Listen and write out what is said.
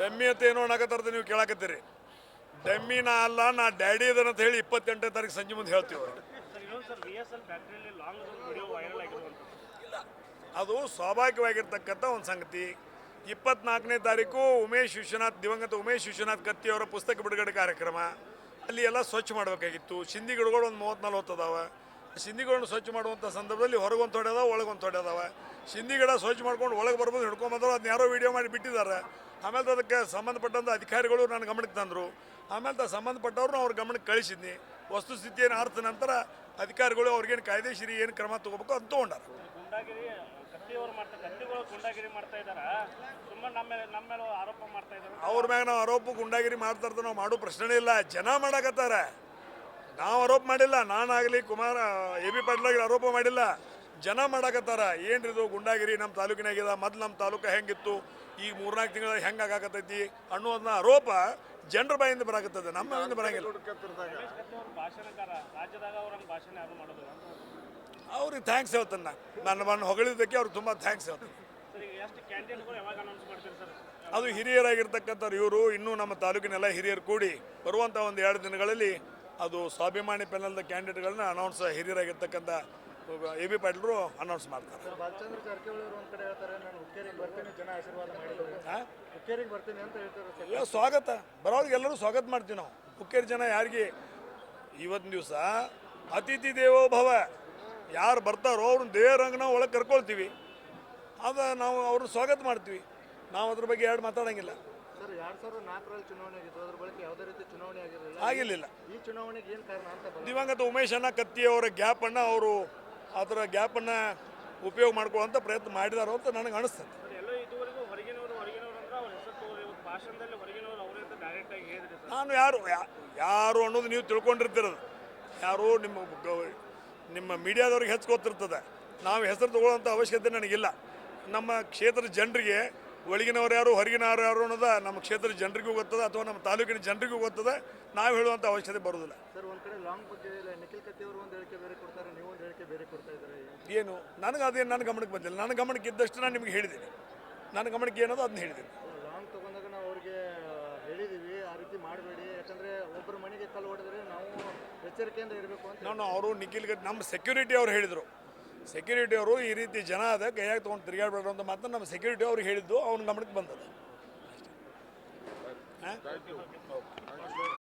Dummy ಅಂತ ಏನೋ ಅನ್ನಕತ್ತಾರ್ದು ನೀವು ಕೇಳಾಕತ್ತೀರಿ. ಡಮ್ಮಿ ನಾ ಅಲ್ಲ ನಾ ಡ್ಯಾಡಿ ಅಂತ ಹೇಳಿ ಇಪ್ಪತ್ತೆಂಟನೇ ತಾರೀಕು ಸಂಜೆ ಮುಂದೆ ಹೇಳ್ತೀವಿ ಅದು ಸ್ವಾಭಾವಿಕವಾಗಿರ್ತಕ್ಕಂಥ ಒಂದು ಸಂಗತಿ. ಇಪ್ಪತ್ನಾಲ್ಕನೇ ತಾರೀಕು ಉಮೇಶ್ ವಿಶ್ವನಾಥ್ ದಿವಂಗತ ಉಮೇಶ್ ವಿಶ್ವನಾಥ್ ಕತ್ತಿಯವರ ಪುಸ್ತಕ ಬಿಡುಗಡೆ ಕಾರ್ಯಕ್ರಮ. ಅಲ್ಲಿ ಎಲ್ಲ ಸ್ವಚ್ಛ ಮಾಡಬೇಕಾಗಿತ್ತು. ಸಿಂಧಿ ಗಿಡಗಳು ಒಂದು ಮೂವತ್ತ್ ನಲ್ವತ್ತು ಅದಾವ. ಸಿಂಧಿಗಳನ್ನು ಸ್ವಚ್ಛ ಮಾಡುವಂಥ ಸಂದರ್ಭದಲ್ಲಿ ಹೊರಗೊಂದು ತೊಡೆ ಅದಾವ ಒಳಗೊಂದು ತೊಡೆ ಅದಾವ. ಸಿಂಧಿ ಗಿಡ ಸ್ವಚ್ಛ ಮಾಡ್ಕೊಂಡು ಒಳಗೆ ಬರ್ಬೋದು ಹಿಡ್ಕೊಂಬಂದ್ರು ಅದನ್ನ ಯಾರೋ ವಿಡಿಯೋ ಮಾಡಿ ಬಿಟ್ಟಿದ್ದಾರೆ. ಆಮೇಲೆ ಅದಕ್ಕೆ ಸಂಬಂಧಪಟ್ಟಂಥ ಅಧಿಕಾರಿಗಳು ನನ್ನ ಗಮನಕ್ಕೆ ತಂದರು. ಆಮೇಲೆ ತ ಸಂಬಂಧಪಟ್ಟವ್ರನ್ನ ಅವ್ರ ಗಮನಕ್ಕೆ ಕಳಿಸಿದ್ನಿ. ವಸ್ತುಸ್ಥಿತಿಯನ್ನು ಅರ್ಥ ನಂತರ ಅಧಿಕಾರಿಗಳು ಅವ್ರಿಗೇನು ಕಾಯ್ದೆಶೀರಿ ಏನು ಕ್ರಮ ತಗೋಬೇಕು ಅಂತ ತೊಗೊಂಡಾರ. ಅವ್ರ ಮ್ಯಾಗ ನಾವು ಆರೋಪ ಗುಂಡಾಗಿರಿ ಮಾಡ್ತಾ ಇರ್ತೀವಿ ನಾವು ಮಾಡೋ ಪ್ರಶ್ನೆ ಇಲ್ಲ. ಜನ ಮಾಡಕತ್ತಾರ. ನಾವು ಆರೋಪ ಮಾಡಿಲ್ಲ, ನಾನಾಗಲಿ ಕುಮಾರ, ಎ ಬಿ ಪಾಟೀಲಾಗಲಿ ಆರೋಪ ಮಾಡಿಲ್ಲ. ಜನ ಮಾಡಕತ್ತಾರ. ಏನ್ರಿದು ಗುಂಡಾಗಿರಿ ನಮ್ಮ ತಾಲೂಕಿನಾಗಿದ ಮೊದ್ಲು ನಮ್ಮ ತಾಲೂಕು ಹೆಂಗಿತ್ತು? ಈಗ ಮೂರ್ನಾಲ್ಕು ತಿಂಗಳ ಹೆಂಗೆ ಆಗಾಕತ್ತೈತಿ ಅನ್ನೋದನ್ನ ಆರೋಪ ಜನರ ಬಾಯಿಂದ ಬರಾಕತ್ತದ, ನಮ್ಮ ಬಾಯಿಂದ ಬರಂಗಿಲ್ಲ. ಅವ್ರಂಗೆ ಥ್ಯಾಂಕ್ಸ್ ಹೇಳ್ತಾನೆ. ನಾನು ನನ್ನ ಮಣ್ಣು ಹೊಗಳಿದ್ದಕ್ಕೆ ಅವ್ರಿಗೆ ತುಂಬ ಥ್ಯಾಂಕ್ಸ್ ಹೇಳ್ತಾನೆ. ಅದು ಹಿರಿಯರಾಗಿರ್ತಕ್ಕಂಥವ್ರು ಇವರು, ಇನ್ನೂ ನಮ್ಮ ತಾಲೂಕಿನೆಲ್ಲ ಹಿರಿಯರು ಕೂಡಿ ಬರುವಂಥ ಒಂದು ಎರಡು ದಿನಗಳಲ್ಲಿ ಅದು ಸ್ವಾಭಿಮಾನಿ ಪೆನಲ್ದ ಕ್ಯಾಂಡಿಡೇಟ್ಗಳನ್ನ ಅನೌನ್ಸ್ ಹಿರಿಯರಾಗಿರ್ತಕ್ಕಂಥ ಎ ಬಿ ಪಾಟೀಲರು ಅನೌನ್ಸ್ ಮಾಡ್ತಾರೆ. ಎಲ್ಲ ಸ್ವಾಗತ. ಬರೋರಿಗೆ ಎಲ್ಲರೂ ಸ್ವಾಗತ ಮಾಡ್ತೀವಿ ನಾವು. ಹುಕ್ಕೇರಿ ಜನ ಯಾರಿಗೆ? ಇವತ್ತಿನ ದಿವಸ ಅತಿಥಿ ದೇವೋ ಭವ ಯಾರು ಬರ್ತಾರೋ ಅವ್ರನ್ನ ದೇವರಂಗೆ ನಾವು ಒಳಗೆ ಕರ್ಕೊಳ್ತೀವಿ. ಅದು ನಾವು ಅವ್ರನ್ನ ಸ್ವಾಗತ ಮಾಡ್ತೀವಿ. ನಾವು ಅದ್ರ ಬಗ್ಗೆ ಎರಡು ಮಾತಾಡೋಂಗಿಲ್ಲ. ಸರ್ ಎರಡ್ ಸಾವಿರದ ನಾಲ್ಕರಲ್ಲಿ ಚುನಾವಣೆ ಆಗಿತ್ತು. ಅದ್ರ ಬಳಿಕ ಯಾವುದೇ ರೀತಿ ಚುನಾವಣೆ ಆಗಿರಲಿಲ್ಲ. ಆಗಿರಲಿಲ್ಲ. ಈ ಚುನಾವಣೆಗೆ ಏನು ಕಾರಣ ಅಂತ ದಿವಂಗತ ಉಮೇಶ್ ಅಣ್ಣ ಕತ್ತಿ ಅವರ ಗ್ಯಾಪನ್ನು ಅವರು ಅದರ ಗ್ಯಾಪನ್ನು ಉಪಯೋಗ ಮಾಡ್ಕೊಳ್ಳೋಂಥ ಪ್ರಯತ್ನ ಮಾಡಿದಾರೋ ಅಂತ ನನಗೆ ಅನಿಸ್ತದೆ. ಎಲ್ಲೋ ಇದುವರೆಗೂ ಹೊರಗಿನವರು ಹೊರಗಿನವರು ಅಂದ್ರೆ ಅವ್ರ ಹೆಸರು ತಗೋರಿ ಇವತ್ತು ಭಾಷಣದಲ್ಲಿ ಹೊರಗಿನವರು ಅವರೇ ಅಂತ ಡೈರೆಕ್ಟ್ ಆಗಿ ಹೇಳಿದ್ರಿ ಸರ್. ನಾನು ಯಾರು ಯಾ- ಯಾರು ಅನ್ನೋದು ನೀವು ತಿಳ್ಕೊಂಡಿರ್ತಿರೋದು. ಯಾರು ನಿಮ್ಮ ಗ- ನಿಮ್ಮ ಮೀಡಿಯಾದವ್ರಿಗೆ ಹೆಚ್ಚು ಗೊತ್ತಿರ್ತದೆ ನಾವು ಹೆಸರು ತಗೊಳ್ಳೋಂಥ ಅವಶ್ಯಕತೆ ನನಗಿಲ್ಲ. ನಮ್ಮ ಕ್ಷೇತ್ರದ ಜನರಿಗೆ ಒಳಗಿನವ್ರು ಯಾರು ಹೊರಗಿನವ್ರು ಯಾರು ಅನ್ನೋದ ನಮ್ಮ ಕ್ಷೇತ್ರದ ಜನರಿಗೂ ಗೊತ್ತದ ಅಥವಾ ನಮ್ಮ ತಾಲೂಕಿನ ಜನರಿಗೂ ಗೊತ್ತದ. ನಾವು ಹೇಳುವಂಥ ಅವಶ್ಯಕತೆ ಬರೋದಿಲ್ಲ. ಸರ್ ಒಂದು ಕಡೆ ಲಾಂಗ್ ಬಗ್ಗೆ ನಿಖಿಲ್ ಕತ್ತಿಯವರು ಒಂದು ಹೇಳಿಕೆ ಬೇರೆ ಕೊಡ್ತಾರೆ ನೀವು ಒಂದು ಹೇಳಿಕೆ ಬೇರೆ ಕೊಡ್ತಾ ಇದ್ದಾರೆ ಏನು? ನನಗೆ ಅದೇನು ನನ್ನ ಗಮನಕ್ಕೆ ಬಂದಿಲ್ಲ. ನನ್ನ ಗಮನಕ್ಕೆ ಇದ್ದಷ್ಟು ನಾನು ನಿಮಗೆ ಹೇಳಿದ್ದೀನಿ. ನನ್ನ ಗಮನಕ್ಕೆ ಏನೋ ಅದನ್ನ ಹೇಳಿದ್ದೀನಿ. ಲಾಂಗ್ ತಗೊಂಡಾಗ ನಾವು ಅವ್ರಿಗೆ ಹೇಳಿದ್ದೀವಿ ಆ ರೀತಿ ಮಾಡಬೇಡಿ. ಯಾಕಂದ್ರೆ ಒಬ್ಬರ ಮನೆಗೆ ಕಲ್ಲು ಹೊಡೆದ್ರೆ ನಾವು ಎಚ್ಚರಿಕೆಯಿಂದ ಇರಬೇಕು ಅಂತ ನಾನು ಅವರು ನಿಖಿಲ್ ನಮ್ಮ ಸೆಕ್ಯೂರಿಟಿ ಅವ್ರು ಹೇಳಿದರು. ಸೆಕ್ಯೂರಿಟಿ ಅವರು ಈ ರೀತಿ ಜನ ಅದ, ಕೈಯಾಗಿ ತೊಗೊಂಡು ತಿರುಗಾಡಬೇಡ ಅಂತ ಮಾತ್ರ ನಮ್ಮ ಸೆಕ್ಯೂರಿಟಿ ಅವ್ರಿಗೆ ಹೇಳಿದ್ದು, ಅವ್ನ ಗಮನಕ್ಕೆ ಬಂದದ.